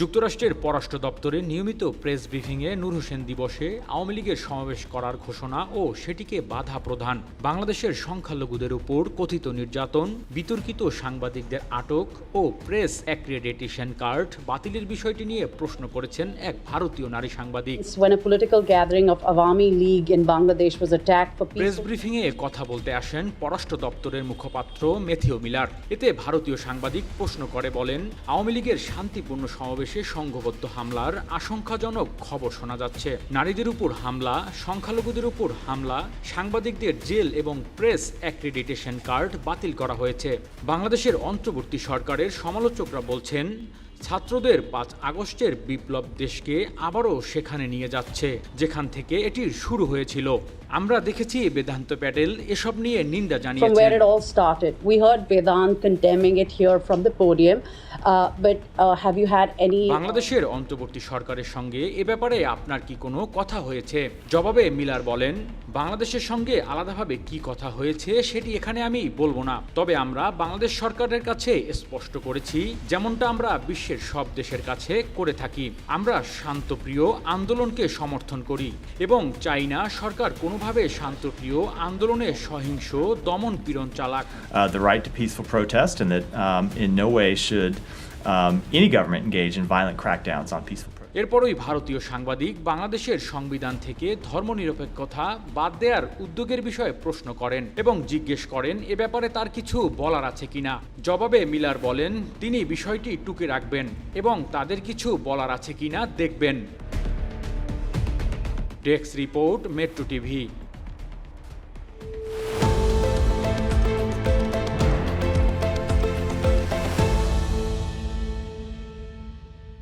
যুক্তরাষ্ট্রের পররাষ্ট্র দপ্তরে নিয়মিত প্রেস ব্রিফিংয়ে নূর হোসেন দিবসে আওয়ামী লীগের সমাবেশ করার ঘোষণা ও সেটিকে বাধা প্রদান। বাংলাদেশের সংখ্যালঘুদের উপর কথিত নির্যাতন বিতর্কিত সাংবাদিকদের আটক ও প্রেস অ্যাক্রেডিটেশন কার্ড বাতিলের বিষয়টি নিয়ে প্রশ্ন করেছেন এক ভারতীয় নারী সাংবাদিক। প্রেস ব্রিফিংয়ে কথা বলতে আসেন পররাষ্ট্র দপ্তরের মুখপাত্র মেথিও মিলার। এতে ভারতীয় সাংবাদিক প্রশ্ন করে বলেন আওয়ামী লীগের শান্তিপূর্ণ সমাবেশে সংঘবদ্ধ হামলার আশঙ্কাজনক খবর শোনা যাচ্ছে। নারীদের উপর হামলা সংখ্যালঘুদের উপর হামলা সাংবাদিকদের জেল এবং প্রেস অ্যাক্রেডিটেশন কার্ড বাতিল করা হয়েছে। বাংলাদেশের অন্তর্বর্তী সরকারের সমালোচকরা বলছেন ছাত্রদের পাঁচ আগস্টের বিপ্লব দেশকে আবারও সেখানে নিয়ে যাচ্ছে যেখান থেকে এটির শুরু হয়েছিল। আমরা দেখেছি বেদান্ত প্যাটেল এসব নিয়ে নিন্দা জানিয়েছেন। Uh, have you had any? বাংলাদেশের অন্তর্বর্তী সরকারের সঙ্গে এ ব্যাপারে আপনার কি কোনো কথা হয়েছে? জবাবে মিলার বলেন বাংলাদেশের সঙ্গে আলাদাভাবে কি কথা হয়েছে সেটি এখানে আমি বলব না। তবে আমরা বাংলাদেশ সরকারের কাছে স্পষ্ট করেছি যেমনটা আমরা বিশ্বের সব দেশের কাছে করে থাকি। আমরা শান্তপ্রিয় আন্দোলনকে সমর্থন করি এবং চাই না সরকার কোনোভাবে শান্তপ্রিয় আন্দোলনে সহিংস দমন পীড়ন চালাক। The right to peaceful protest, and that um, in no way should um, any government engage in violent crackdowns on peaceful. এরপরই ভারতীয় সাংবাদিক বাংলাদেশের সংবিধান থেকে ধর্মনিরপেক্ষতা বাদ দেওয়ার উদ্যোগের বিষয়ে প্রশ্ন করেন এবং জিজ্ঞেস করেন এ ব্যাপারে তার কিছু বলার আছে কিনা? জবাবে মিলার বলেন তিনি বিষয়টি টুকে রাখবেন এবং তাদের কিছু বলার আছে কিনা দেখবেন। Desk report metro TV.